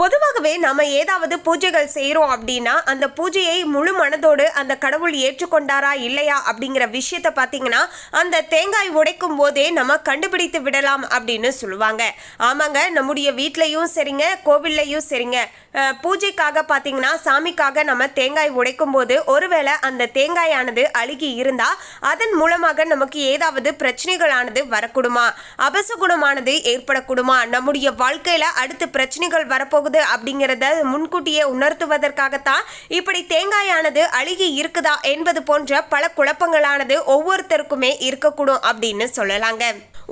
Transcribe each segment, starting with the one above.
பொதுவாகவே நம்ம ஏதாவது பூஜைகள் செய்கிறோம் அப்படின்னா அந்த பூஜையை முழு மனதோடு அந்த கடவுள் ஏற்றுக்கொண்டாரா இல்லையா அப்படிங்கிற விஷயத்தை பார்த்தீங்கன்னா அந்த தேங்காய் உடைக்கும் போதே நம்ம கண்டுபிடித்து விடலாம் அப்படின்னு சொல்லுவாங்க. ஆமாங்க நம்முடைய வீட்லேயும் சரிங்க கோவில்லையும் சரிங்க. பூஜைக்காக பார்த்தீங்கன்னா சாமிக்காக நம்ம தேங்காய் உடைக்கும் போது ஒருவேளை அந்த தேங்காயானது அழுகி இருந்தால் அதன் மூலமாக நமக்கு ஏதாவது பிரச்சனைகளானது வரக்கூடுமா? அபசகுணமானது ஏற்படக்கூடுமா? நம்முடைய வாழ்க்கையில் அடுத்து பிரச்சனைகள் வரப்போகுது அப்படிங்கிறத முன்கூட்டியே உணர்த்துவதற்காகத்தான் இப்படி தேங்காயானது அழுகி இருக்குதா என்பது போன்ற பல குழப்பங்களானது ஒவ்வொருத்தருக்குமே இருக்கக்கூடும் அப்படின்னு சொல்லலாங்க.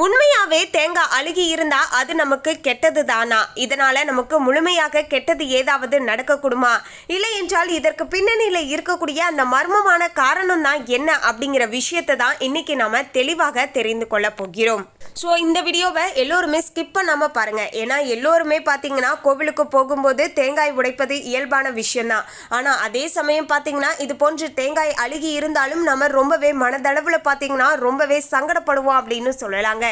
உண்மையாவே தேங்காய் அழுகி இருந்தா அது நமக்கு கெட்டது தானா? இதனால நமக்கு முழுமையாக கெட்டது ஏதாவது நடக்கக்கூடுமா? இல்லை என்றால் இதற்கு பின்னணியில இருக்கக்கூடிய அந்த மர்மமான காரணம் தான் என்ன அப்படிங்கிற விஷயத்தை தான் இன்னைக்கு நாம தெளிவாக தெரிந்து கொள்ள போகிறோம். ஸோ இந்த வீடியோவை எல்லோருமே ஸ்கிப் பண்ணாம பாருங்க. ஏன்னா எல்லோருமே பார்த்தீங்கன்னா கோவிலுக்கு போகும்போது தேங்காய் உடைப்பது இயல்பான விஷயம்தான் ஆனால் அதே சமயம் பார்த்தீங்கன்னா இது போன்று தேங்காய் அழுகி இருந்தாலும் நம்ம ரொம்பவே மனதளவில் பார்த்தீங்கன்னா ரொம்பவே சங்கடப்படுவோம் அப்படின்னு சொல்லலாங்க.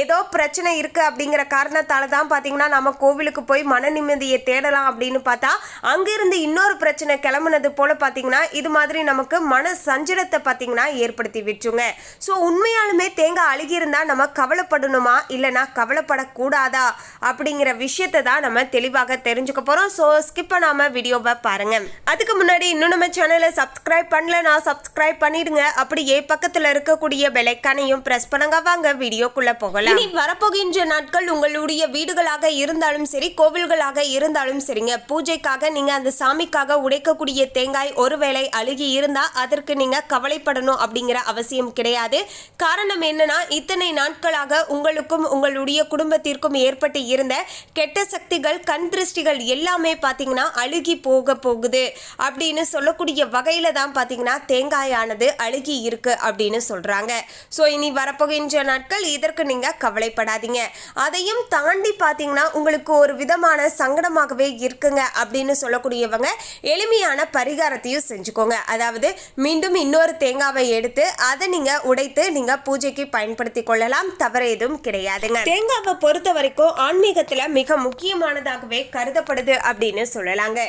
ஏதோ பிரச்சனை இருக்குது அப்படிங்கிற காரணத்தால் தான் பார்த்தீங்கன்னா நம்ம கோவிலுக்கு போய் மன நிம்மதியை தேடலாம் அப்படின்னு பார்த்தா அங்கிருந்து இன்னொரு பிரச்சனை கிளம்புனது போல் பார்த்தீங்கன்னா இது மாதிரி நமக்கு மன சஞ்சலத்தை பார்த்தீங்கன்னா ஏற்படுத்தி விட்டுருங்க. ஸோ உண்மையாலுமே தேங்காய் அழுகியிருந்தால் நம்ம கவலைப்படணுமா? இல்லைனா கவலைப்படக்கூடாதா? அப்படிங்கிற விஷயத்தை தான் நம்ம தெளிவாக தெரிஞ்சுக்க போகிறோம் ஸோ ஸ்கிப் பண்ணாமல் வீடியோவை பாருங்கள் அதுக்கு முன்னாடி இன்னும் நம்ம சேனலை சப்ஸ்கிரைப் பண்ணலனா சப்ஸ்கிரைப் பண்ணிடுங்க. அப்படியே பக்கத்தில் இருக்கக்கூடிய பெலைக்கானையும் ப்ரெஸ் பண்ணுங்க. வாங்க வீடியோ வீடியோக்குள்ள போகலாம். இனி வரப்போகின்ற நாட்கள் உங்களுடைய வீடுகளாக இருந்தாலும் சரி கோவில்களாக இருந்தாலும் சரிங்க. பூஜைக்காக நீங்க அந்த சாமிக்காக உடைக்கக்கூடிய தேங்காய் ஒருவேளை அழுகி இருந்தா அதற்கு நீங்க கவலைப்படணும் அப்படிங்கிற அவசியம் கிடையாது. காரணம் என்னன்னா இத்தனை நாட்களாக உங்களுக்கும் உங்களுடைய குடும்பத்திற்கும் ஏற்பட்டு இருந்த கெட்ட சக்திகள் கண் திருஷ்டிகள் எல்லாமே பார்த்தீங்கன்னா அழுகி போக போகுது. அப்படின்னு சொல்லக்கூடிய வகையில தான் பார்த்தீங்கன்னா தேங்காயானது அழுகி இருக்கு அப்படின்னு சொல்றாங்க. ஸோ இனி வரப்போகின்ற நாட்கள் எதற்கு நீங்கள் கவலைப்படாதீங்க. அதையும் தாண்டி பார்த்தீங்கன்னா உங்களுக்கு ஒரு விதமான சங்கடமாகவே இருக்குங்க அப்படின்னு சொல்லக்கூடியவங்க எளிமையான பரிகாரத்தையும் செஞ்சுக்கோங்க. அதாவது மீண்டும் இன்னொரு தேங்காவை எடுத்து அதை நீங்கள் உடைத்து நீங்கள் பூஜைக்கு பயன்படுத்தி கொள்ளலாம். தவறு எதுவும் கிடையாதுங்க. தேங்காவை பொறுத்த வரைக்கும் ஆன்மீகத்தில் மிக முக்கியமானதாகவே கருதப்படுது அப்படின்னு சொல்லலாங்க.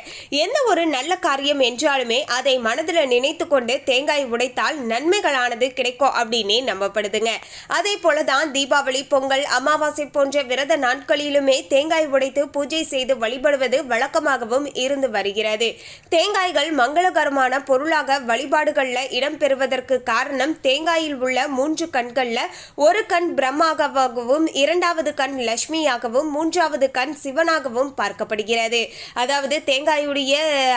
எந்த ஒரு நல்ல காரியம் என்றாலுமே அதை மனதில் நினைத்து கொண்டு தேங்காய் உடைத்தால் நன்மைகளானது கிடைக்கும் அப்படின்னே நம்பப்படுதுங்க. அதே போல தான் தீபாவளி பொங்கல் அமாவாசை போன்ற விரத நாட்களிலுமே தேங்காய் உடைத்து பூஜை செய்து வழிபடுவது வழக்கமாகவும் இருந்து வருகிறது. தேங்காய்கள் மங்களகரமான பொருளாக வழிபாடுகளில் இடம்பெறுவதற்கு காரணம் தேங்காயில் உள்ள மூன்று கண்களில் ஒரு கண் பிரம்மாவாகவும் இரண்டாவது கண் லட்சுமியாகவும் மூன்றாவது கண் சிவனாகவும் பார்க்கப்படுகிறது. அதாவது தேங்காயுடைய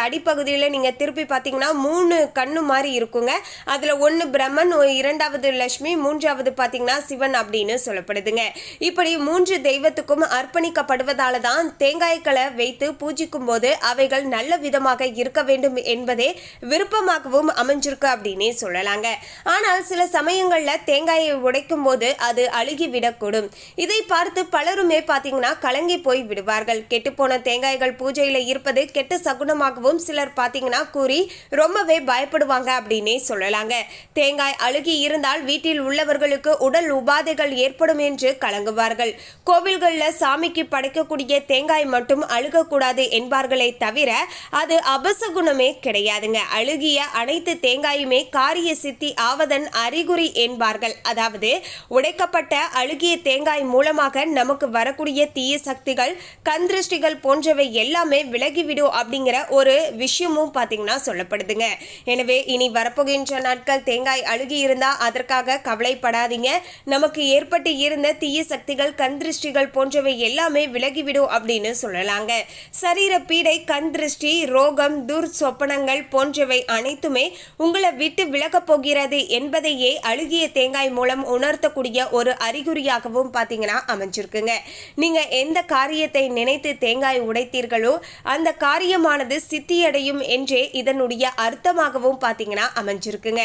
அடிப்பகுதியில் நீங்கள் திருப்பி பார்த்தீங்கன்னா மூணு கண்ணு மாதிரி இருக்குங்க. அதில் ஒன்று பிரம்மன் இரண்டாவது லட்சுமி மூன்றாவது பார்த்தீங்கன்னா சிவன் அப்படின்னு சொல்லப்படுதுங்க. இப்படி மூன்று தெய்வத்துக்கும் அர்ப்பணிக்கப்படுவதால தான் தேங்காய்களை வைத்து பூஜிக்கும் போது அவைகள் நல்ல விதமாக இருக்க வேண்டும் என்பதே விருப்பமாகவும் அமைஞ்சிருக்கு அப்படின்னே சொல்லலாங்க. ஆனால் சில சமயங்களில் தேங்காயை உடைக்கும் போது அது அழுகிவிடக்கூடும். இதை பார்த்து பலருமே பார்த்தீங்கன்னா கலங்கி போய் விடுவார்கள். கெட்டுப்போன தேங்காய்கள் பூஜையில் இருப்பது கெட்ட சகுனமாகவும் சிலர் பார்த்தீங்கன்னா கூறி ரொம்பவே பயப்படுவாங்க அப்படின்னே சொல்லலாங்க. தேங்காய் அழுகி இருந்தால் வீட்டில் உள்ளவர்களுக்கு உடல் உபாதைகள் ஏற்படும் என்று கலங்குவார்கள். கோவில்களில் சாமிக்கு படைக்கக்கூடிய தேங்காய் மட்டும் அழுகக்கூடாது என்பார்களே தவிர அது அபசகுணமே கிடையாதுங்க. அழுகிய அனைத்து தேங்காயுமே காரிய சித்தி ஆவதன் அறிகுறி என்பார்கள். அதாவது உடைக்கப்பட்ட அழுகிய தேங்காய் மூலமாக நமக்கு வரக்கூடிய தீய சக்திகள் கந்திருஷ்டிகள் போன்றவை எல்லாமே விலகிவிடும் அப்படிங்கிற ஒரு விஷயமும் பார்த்தீங்கன்னா சொல்லப்படுதுங்க. எனவே இனி வரப்போகின்ற நாட்கள் தேங்காய் அழுகி இருந்தால் அதற்காக கவலைப்படாதீங்க. நமக்கு ஏற்பட்டு இருந்த தீய சக்திகள் கண் திருஷ்டிகள் போன்றவை எல்லாமே விலகிவிடும் அப்படின்னு சொல்லலாங்க. சரீர பீடை கண் திருஷ்டி ரோகம் துர் சொப்பனங்கள் போன்றவை அனைத்துமே உங்களை விட்டு விலகப் போகிறது என்பதையே அழுகிய தேங்காய் மூலம் உணர்த்தக்கூடிய ஒரு அறிகுறியாகவும் பார்த்தீங்கன்னா அமைஞ்சிருக்குங்க. நீங்கள் எந்த காரியத்தை நினைத்து தேங்காய் உடைத்தீர்களோ அந்த காரியமானது சித்தியடையும் என்றே இதனுடைய அர்த்தமாகவும் பார்த்தீங்கன்னா அமைஞ்சிருக்குங்க.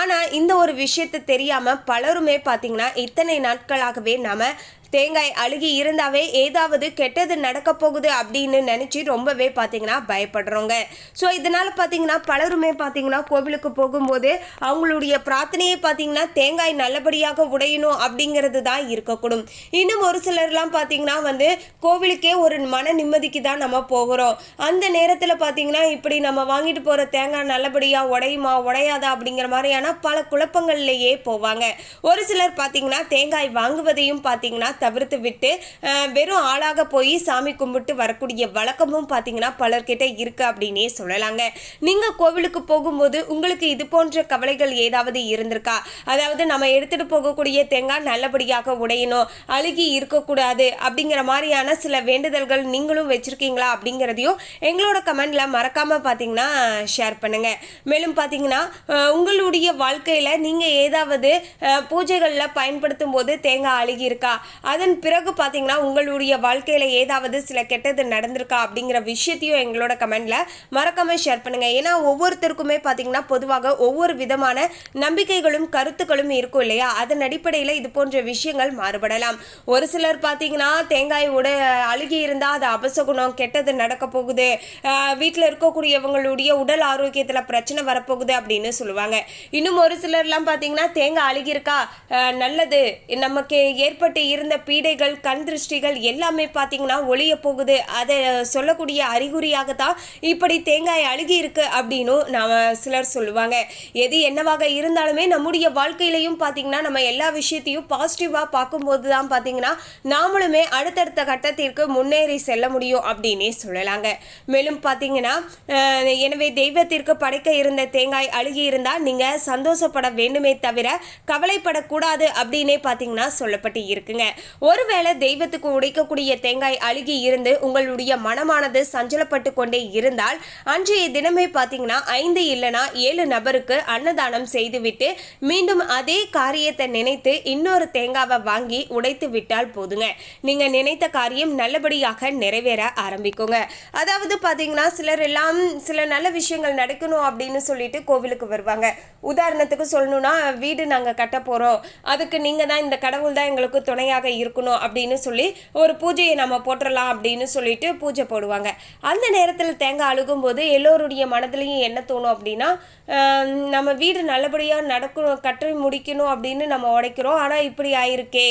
ஆனால் இந்த ஒரு விஷயத்தை தெரியாமல் பலருமே பார்த்தீங்கன்னா இத்தனை நாட்களாகவே நாம தேங்காய் அழுகி இருந்தாவே ஏதாவது கெட்டது நடக்க போகுது அப்படின்னு நினச்சி ரொம்பவே பார்த்தீங்கன்னா பயப்படுறோங்க ஸோ இதனால் பார்த்தீங்கன்னா பலருமே பார்த்தீங்கன்னா கோவிலுக்கு போகும்போது அவங்களுடைய பிரார்த்தனையை பார்த்தீங்கன்னா தேங்காய் நல்லபடியாக உடையணும் அப்படிங்கிறது தான் இருக்கக்கூடும். இன்னும் ஒரு சிலர்லாம் பார்த்தீங்கன்னா வந்து கோவிலுக்கே ஒரு மன நிம்மதிக்கு தான் நம்ம போகிறோம். அந்த நேரத்தில் பார்த்தீங்கன்னா இப்படி நம்ம வாங்கிட்டு போகிற தேங்காய் நல்லபடியாக உடையுமா உடையாதா அப்படிங்கிற மாதிரியான பல குழப்பங்கள்லேயே போவாங்க. ஒரு சிலர் பார்த்தீங்கன்னா தேங்காய் வாங்குவதையும் பார்த்தீங்கன்னா தவிர்த்து விட்டு வெறும் ஆளாக போய் சாமி கும்பிட்டு வரக்கூடிய வழக்கமும் பார்த்தீங்கன்னா பலர்கிட்ட இருக்கு அப்படின்னே சொல்லலாங்க. நீங்கள் கோவிலுக்கு போகும்போது உங்களுக்கு இது போன்ற கவலைகள் ஏதாவது இருந்திருக்கா? அதாவது நம்ம எடுத்துகிட்டு போகக்கூடிய தேங்காய் நல்லபடியாக உடையணும் அழுகி இருக்கக்கூடாது அப்படிங்கிற மாதிரியான சில வேண்டுதல்கள் நீங்களும் வச்சுருக்கீங்களா அப்படிங்கிறதையும் எங்களோட கமெண்டில் மறக்காமல் பார்த்தீங்கன்னா ஷேர் பண்ணுங்க. மேலும் பார்த்தீங்கன்னா உங்களுடைய வாழ்க்கையில் நீங்கள் ஏதாவது பூஜைகளில் பயன்படுத்தும் போது தேங்காய் அழுகி இருக்கா? அதன் பிறகு பார்த்தீங்கன்னா உங்களுடைய வாழ்க்கையில் ஏதாவது சில கெட்டது நடந்திருக்கா அப்படிங்கிற விஷயத்தையும் எங்களோட கமெண்டில் மறக்காம ஷேர் பண்ணுங்கள் ஏன்னா ஒவ்வொருத்தருக்குமே பார்த்தீங்கன்னா பொதுவாக ஒவ்வொரு விதமான நம்பிக்கைகளும் கருத்துக்களும் இருக்கும் இல்லையா? அதன் அடிப்படையில் இது போன்ற விஷயங்கள் மாறுபடலாம். ஒரு சிலர் பார்த்தீங்கன்னா தேங்காய் உட அழுகி இருந்தால் அது அபசகுணம் கெட்டது நடக்க போகுது. வீட்டில் இருக்கக்கூடியவங்களுடைய உடல் ஆரோக்கியத்தில் பிரச்சனை வரப்போகுது அப்படின்னு சொல்லுவாங்க. இன்னும் ஒரு சிலர்லாம் பார்த்தீங்கன்னா தேங்காய் அழுகியிருக்கா? நல்லது. நமக்கு ஏற்பட்டு இருந்த பீடைகள் கண் திருஷ்டிகள் எல்லாமே பார்த்தீங்கன்னா ஒளிய போகுது. அதை சொல்லக்கூடிய அறிகுறியாக தான் இப்படி தேங்காய் அழுகி இருக்கு அப்படின்னு நாம சிலர் சொல்லுவாங்க. எது என்னவாக இருந்தாலுமே நம்முடைய வாழ்க்கையிலையும் பார்த்தீங்கன்னா நம்ம எல்லா விஷயத்தையும் பாசிட்டிவாக பார்க்கும்போது தான் பார்த்தீங்கன்னா நாமளுமே அடுத்தடுத்த கட்டத்திற்கு முன்னேறி செல்ல முடியும் அப்படின்னே சொல்லலாங்க. மேலும் பார்த்தீங்கன்னா எனவே தெய்வத்திற்கு படைக்க இருந்த தேங்காய் அழுகி இருந்தால் நீங்கள் சந்தோஷப்பட வேண்டுமே தவிர கவலைப்படக்கூடாது அப்படின்னே பார்த்தீங்கன்னா சொல்லப்பட்டு இருக்குங்க. ஒருவேளை தெய்வத்துக்கு உடைக்கக்கூடிய தேங்காய் அழுகி இருந்து உங்களுடைய மனமானது சஞ்சலப்பட்டு கொண்டே இருந்தால் அன்றைய தினமே பார்த்தீங்கன்னா ஐந்து இல்லைனா ஏழு நபருக்கு அன்னதானம் செய்துவிட்டு மீண்டும் அதே காரியத்தை நினைத்து இன்னொரு தேங்காவை வாங்கி உடைத்து விட்டால் போதுங்க. நீங்க நினைத்த காரியம் நல்லபடியாக நிறைவேற ஆரம்பிக்குங்க. அதாவது பார்த்தீங்கன்னா சிலர் எல்லாம் சில நல்ல விஷயங்கள் நடக்கணும் அப்படின்னு சொல்லிட்டு கோவிலுக்கு வருவாங்க. உதாரணத்துக்கு சொல்லணும்னா வீடு நாங்கள் கட்ட போகிறோம் அதுக்கு நீங்கள் தான் இந்த கடவுள் தான் எங்களுக்கு துணையாக இருக்கணும் அப்படின்னு சொல்லி ஒரு பூஜையை நம்ம போட்டுடலாம் அப்படின்னு சொல்லிட்டு பூஜை போடுவாங்க. அந்த நேரத்தில் தேங்காய் அழுகும்போது எல்லோருடைய மனதிலையும் என்ன தோணும் அப்படின்னா நம்ம வீடு நல்லபடியாக நடக்கணும் கட்டி முடிக்கணும் அப்படின்னு நம்ம உடைக்கிறோம். ஆனால் இப்படி ஆயிருக்கே.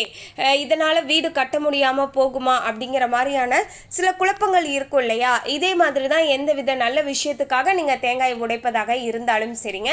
இதனால் வீடு கட்ட முடியாமல் போகுமா அப்படிங்கிற மாதிரியான சில குழப்பங்கள் இருக்கும் இல்லையா? இதே மாதிரி தான் எந்த வித நல்ல விஷயத்துக்காக நீங்கள் தேங்காய் உடைப்பதாக இருந்தாலும் சரிங்க.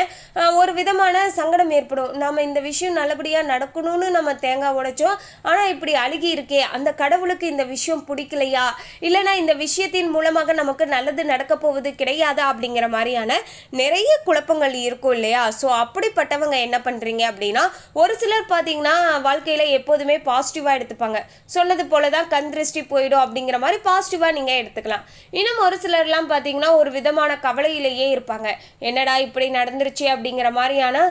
ஒரு விதமான சங்கடம் ஏற்படும். நம்ம இந்த விஷயம் நல்லபடியாக நடக்கணும்னு நம்ம தேங்காய் உடைச்சோம். ஆனால் இப்படி அழுகி இருக்கே அந்த கடவுளுக்கு இந்த விஷயம் பிடிக்கலையா? இல்லைனா இந்த விஷயத்தின் மூலமாக நமக்கு நல்லது நடக்க போவது கிடையாதா? அப்படிங்கிற மாதிரியான நிறைய குழப்பங்கள் இருக்கும் இல்லையா? ஸோ அப்படிப்பட்டவங்க என்ன பண்ணுறீங்க அப்படின்னா ஒரு சிலர் பார்த்தீங்கன்னா வாழ்க்கையில் எப்போதுமே பாசிட்டிவாக எடுத்துப்பாங்க. சொன்னது போல தான் கண் திருஷ்டி போயிடும் அப்படிங்கிற மாதிரி பாசிட்டிவாக நீங்கள் எடுத்துக்கலாம். இன்னும் ஒரு சிலர்லாம் பார்த்தீங்கன்னா ஒரு விதமான கவலையிலேயே இருப்பாங்க. என்னடா இப்படி நடந்துருச்சு அப்படிங்கிற மாதிரியான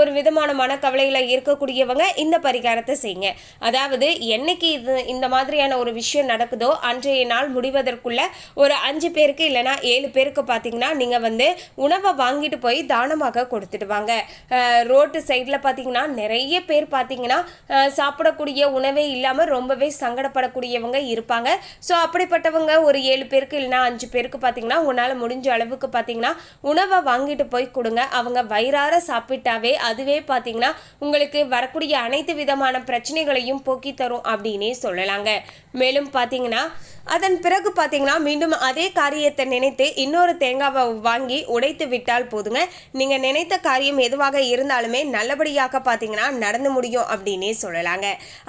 ஒரு விதமான மனக்கவலையில் இருக்கக்கூடியவங்க இந்த பரிகாரத்தை செய்யுங்க. அதாவது என்னைக்கு இது இந்த மாதிரியான ஒரு விஷயம் நடக்குதோ அன்றைய நாள் முடிவதற்குள்ள ஒரு அஞ்சு பேருக்கு இல்லைனா ஏழு பேருக்கு பார்த்தீங்கன்னா நீங்கள் வந்து உணவை வாங்கிட்டு போய் தானமாக கொடுத்துட்டு வாங்க. ரோட்டு சைடில் பார்த்தீங்கன்னா நிறைய பேர் பார்த்தீங்கன்னா சாப்பிடக்கூடிய உணவே இல்லாமல் ரொம்பவே சங்கடப்படக்கூடியவங்க இருப்பாங்க. ஸோ அப்படிப்பட்டவங்க ஒரு ஏழு பேருக்கு இல்லைனா அஞ்சு பேருக்கு பார்த்தீங்கன்னா உன்னால் முடிஞ்ச அளவுக்கு பார்த்தீங்கன்னா உணவை வாங்கிட்டு போய் கொடுங்க. அவங்க வயிறார சாப்பிட்டாவே அதுவே பார்த்தீங்கன்னா உங்களுக்கு வரக்கூடிய அனைத்து விதமான பிரச்சனைகளையும் போக்கி தரும் அப்படின்னே சொல்லலாங்க. மேலும் பார்த்தீங்கன்னா அதன் பிறகு பார்த்தீங்கன்னா மீண்டும் அதே காரியத்தை நினைத்து இன்னொரு தேங்காவை வாங்கி உடைத்து விட்டால் போதுங்க. நீங்கள் நினைத்த காரியம் எதுவாக இருந்தாலுமே நல்லபடியாக பார்த்தீங்கன்னா நடந்து முடியும் அப்படின்னே சொல்லலாங்க.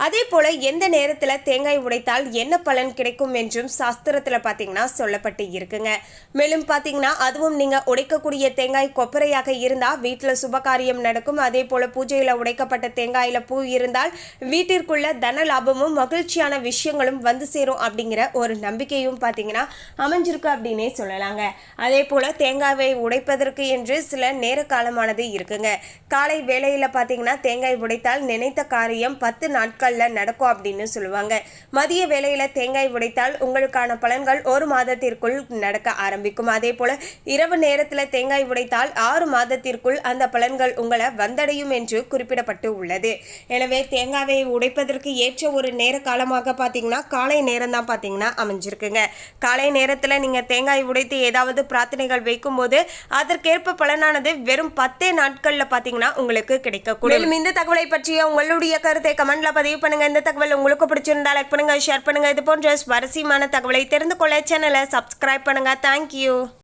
அதே போல் எந்த நேரத்தில் தேங்காய் உடைத்தால் என்ன பலன் கிடைக்கும் என்றும் சாஸ்திரத்தில் பார்த்தீங்கன்னா சொல்லப்பட்டு இருக்குங்க. மேலும் பார்த்தீங்கன்னா அதுவும் நீங்கள் உடைக்கக்கூடிய தேங்காய் கொப்பரையாக இருந்தால் வீட்டில் சுபகாரியம் நடக்கும். அதே போல் பூஜையில் உடைக்கப்பட்ட தேங்காயில் பூ இருந்தால் வீட்டிற்குள்ள தன லாபமும் மகிழ்ச்சியான விஷயங்களும் வந்து சேரும் அப்படிங்கிற ஒரு நம்பிக்கையும் பார்த்தீங்கன்னா அமைஞ்சிருக்கு அப்படின்னே சொல்லலாங்க. அதே போல் தேங்காயை உடைப்பதற்கு என்று சில நேர காலமானது இருக்குங்க. காலை வேளையில் பார்த்தீங்கன்னா தேங்காய் உடைத்தால் நினைத்த காரியம் பத்து நாட்களில் நடக்கும் அப்படின்னு சொல்லுவாங்க. மதிய வேளையில் தேங்காய் உடைத்தால் உங்களுக்கான பலன்கள் ஒரு மாதத்திற்குள் நடக்க ஆரம்பிக்கும். அதே போல் இரவு நேரத்தில் தேங்காய் உடைத்தால் ஆறு மாதத்திற்குள் அந்த பலன்கள் உங்களை வந்தடையும் என்று குறிப்பிடப்பட்டு உள்ளது. எனவே தேங்காயை உடைப்பதற்கு ஏற்ற ஒரு நேர காலமாக பார்த்தீங்கன்னா காலை நேரம் தான் பார்த்தீங்கன்னா அமைஞ்சிருக்குங்க. காலை நேரத்தில் நீங்கள் தேங்காய் உடைத்து ஏதாவது பிரார்த்தனைகள் வைக்கும்போது அதற்கேற்ப பலனானது வெறும் பத்தே நாட்களில் பார்த்தீங்கன்னா உங்களுக்கு கிடைக்கக்கூடும். மேலும் இந்த தகவலை பற்றிய உங்களுடைய கருத்தை கமெண்ட்ல பதிவு பண்ணுங்க. இந்த தகவல் உங்களுக்கு பிடிச்சிருந்தா லைக் பண்ணுங்க ஷேர் பண்ணுங்க. இது போன்ற சுவாரஸ்யமான தகவலை தெரிந்து கொள்ள சேனலை சப்ஸ்கிரைப் பண்ணுங்க. தேங்க்யூ